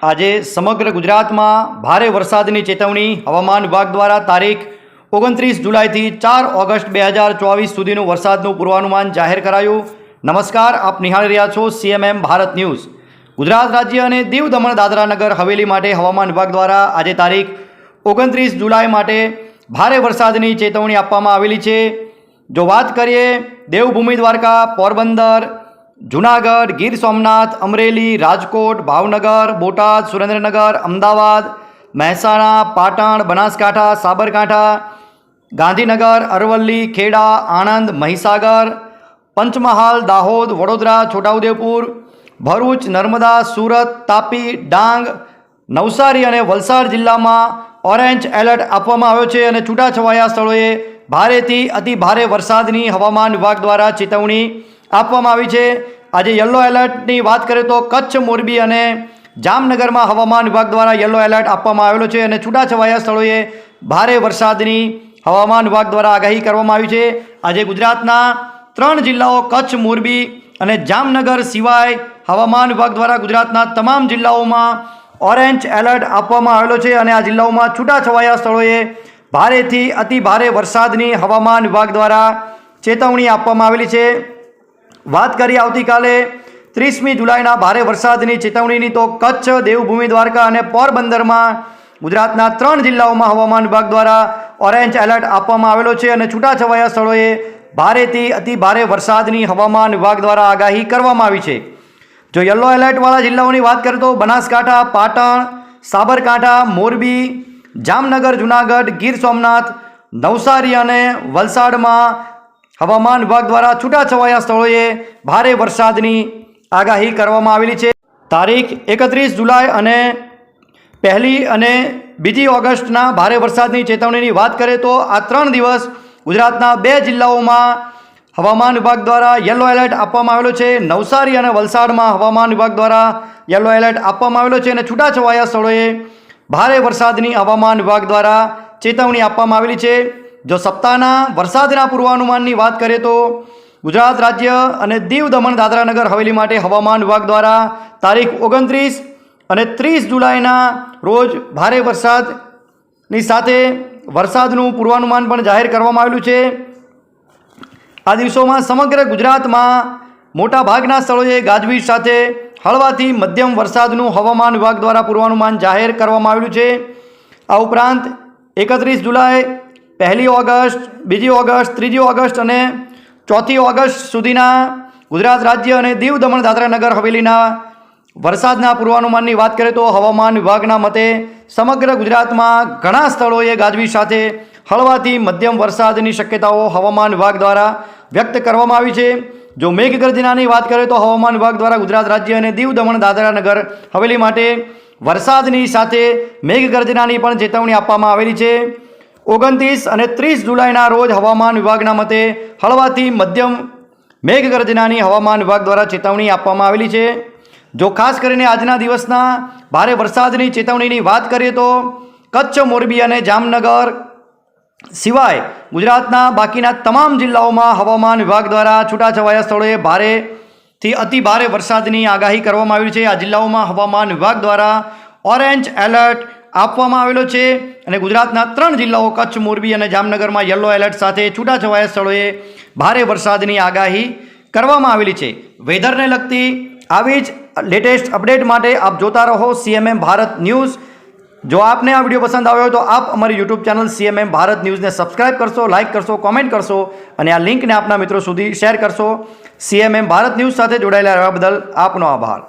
આજે સમગ્ર ગુજરાતમાં ભારે વરસાદની ચેતવણી હવામાન વિભાગ દ્વારા તારીખ ઓગણત્રીસ જુલાઈથી ચાર ઓગસ્ટ બે હજાર ચોવીસ સુધીનું વરસાદનું પૂર્વાનુમાન જાહેર કરાયું. નમસ્કાર, આપ નિહાળી રહ્યા છો સીએમએમ ભારત ન્યૂઝ. ગુજરાત રાજ્ય અને દીવ દમણ દાદરા નગર હવેલી માટે હવામાન વિભાગ દ્વારા આજે તારીખ ઓગણત્રીસ જુલાઈ માટે ભારે વરસાદની ચેતવણી આપવામાં આવેલી છે. જો વાત કરીએ દેવભૂમિ દ્વારકા, પોરબંદર જુનાગઢ, ગીર સોમનાથ, અમરેલી, રાજકોટ, ભાવનગર, બોટાદ, સુરેન્દ્રનગર, અમદાવાદ, મહેસાણા, પાટણ, બનાસકાંઠા, સાબરકાંઠા, ગાંધીનગર, અરવલ્લી, ખેડા, આણંદ, મહીસાગર, પંચમહાલ, દાહોદ, વડોદરા, છોટાઉદેપુર, ભરૂચ, નર્મદા, સુરત, તાપી, ડાંગ, નવસારી અને વલસાડ જિલ્લામાં ઓરેન્જ એલર્ટ આપવામાં આવ્યો છે અને છૂટાછવાયા સ્થળોએ ભારેથી અતિ ભારે વરસાદની હવામાન વિભાગ દ્વારા ચેતવણી આપવામાં આવી છે. આજે યલો એલર્ટની વાત કરીએ તો કચ્છ, મોરબી અને જામનગરમાં હવામાન વિભાગ દ્વારા યલો એલર્ટ આપવામાં આવેલો છે અને છૂટાછવાયા સ્થળોએ ભારે વરસાદની હવામાન વિભાગ દ્વારા આગાહી કરવામાં આવી છે. આજે ગુજરાતના ત્રણ જિલ્લાઓ કચ્છ, મોરબી અને જામનગર સિવાય હવામાન વિભાગ દ્વારા ગુજરાતના તમામ જિલ્લાઓમાં ઓરેન્જ એલર્ટ આપવામાં આવેલો છે અને આ જિલ્લાઓમાં છૂટાછવાયા સ્થળોએ ભારેથી અતિ ભારે વરસાદની હવામાન વિભાગ દ્વારા ચેતવણી આપવામાં આવેલી છે. વાત કરીએ આવતીકાલે ત્રીસમી જુલાઈના ભારે વરસાદની ચેતવણીની તો કચ્છ, દેવભૂમિ, દ્વારકા અને પોરબંદરમાં ગુજરાતના ત્રણ જિલ્લાઓમાં હવામાન વિભાગ દ્વારા ઓરેન્જ એલર્ટ આપવામાં આવેલો છે અને છૂટાછવાયા સ્થળોએ ભારેથી અતિ ભારે વરસાદની હવામાન વિભાગ દ્વારા આગાહી કરવામાં આવી છે. જો યલો એલર્ટવાળા જિલ્લાઓની વાત કરીએ તો બનાસકાંઠા, પાટણ, સાબરકાંઠા, મોરબી, જામનગર, જુનાગઢ, ગીર સોમનાથ, નવસારી અને વલસાડમાં હવામાન વિભાગ દ્વારા છૂટાછવાયા સ્થળોએ ભારે વરસાદની આગાહી કરવામાં આવેલી છે. તારીખ એકત્રીસ જુલાઈ અને પહેલી અને બીજી ઓગસ્ટના ભારે વરસાદની ચેતવણીની વાત કરીએ તો આ ત્રણ દિવસ ગુજરાતના બે જિલ્લાઓમાં હવામાન વિભાગ દ્વારા યલો એલર્ટ આપવામાં આવેલો છે. નવસારી અને વલસાડમાં હવામાન વિભાગ દ્વારા યલો એલર્ટ આપવામાં આવેલો છે અને છૂટાછવાયા સ્થળોએ ભારે વરસાદની હવામાન વિભાગ દ્વારા ચેતવણી આપવામાં આવેલી છે. જો સપ્તાહના વરસાદના પૂર્વાનુમાનની વાત કરીએ તો ગુજરાત રાજ્ય અને દીવ દમણ દાદરા નગર હવેલી માટે હવામાન વિભાગ દ્વારા તારીખ ઓગણત્રીસ અને ત્રીસ જુલાઈના રોજ ભારે વરસાદની સાથે વરસાદનું પૂર્વાનુમાન પણ જાહેર કરવામાં આવેલું છે. આ દિવસોમાં સમગ્ર ગુજરાતમાં મોટા ભાગના સ્થળોએ ગાજવીજ સાથે હળવાથી મધ્યમ વરસાદનું હવામાન વિભાગ દ્વારા પૂર્વાનુમાન જાહેર કરવામાં આવેલું છે. આ ઉપરાંત એકત્રીસ જુલાઈ પહેલી ઓગસ્ટ, બીજી ઓગસ્ટ, ત્રીજી ઓગસ્ટ અને ચોથી ઓગસ્ટ સુધીના ગુજરાત રાજ્ય અને દીવ દમણ દાદરા નગર હવેલીના વરસાદના પૂર્વાનુમાનની વાત કરીએ તો હવામાન વિભાગના મતે સમગ્ર ગુજરાતમાં ઘણા સ્થળોએ ગાજવીજ સાથે હળવાથી મધ્યમ વરસાદની શક્યતાઓ હવામાન વિભાગ દ્વારા વ્યક્ત કરવામાં આવી છે. જો મેઘગર્જનાની વાત કરીએ તો હવામાન વિભાગ દ્વારા ગુજરાત રાજ્ય અને દીવ દમણ દાદરા નગર હવેલી માટે વરસાદની સાથે મેઘગર્જનાની પણ ચેતવણી આપવામાં આવેલી છે. ઓગણત્રીસ અને ત્રીસ જુલાઈના રોજ હવામાન વિભાગના મતે હળવાથી મધ્યમ મેઘગર્જનાની હવામાન વિભાગ દ્વારા ચેતવણી આપવામાં આવેલી છે. જો ખાસ કરીને આજના દિવસના ભારે વરસાદની ચેતવણીની વાત કરીએ તો કચ્છ, મોરબી અને જામનગર સિવાય ગુજરાતના બાકીના તમામ જિલ્લાઓમાં હવામાન વિભાગ દ્વારા છૂટાછવાયા સ્થળોએ ભારેથી અતિ ભારે વરસાદની આગાહી કરવામાં આવી છે. આ જિલ્લાઓમાં હવામાન વિભાગ દ્વારા ઓરેન્જ એલર્ટ આપવામાં આવેલો છે અને ગુજરાતના ત્રણ જિલ્લાઓ કચ્છ, મોરબી અને જામનગરમાં યલો એલર્ટ સાથે છૂટાછવાયા સ્થળોએ ભારે વરસાદની આગાહી કરવામાં આવેલી છે. વેધરને લગતી આવી જ લેટેસ્ટ અપડેટ માટે આપ જોતા રહો સીએમએમ ભારત ન્યૂઝ. જો આપને આ વીડિયો પસંદ આવ્યો હોય તો આપ અમારી યુટ્યુબ ચેનલ સીએમએમ ભારત ન્યૂઝને સબસ્ક્રાઇબ કરશો, લાઇક કરશો, કોમેન્ટ કરશો અને આ લિંકને આપના મિત્રો સુધી શેર કરશો. સીએમએમ ભારત ન્યૂઝ સાથે જોડાયેલા રહેવા બદલ આપનો આભાર.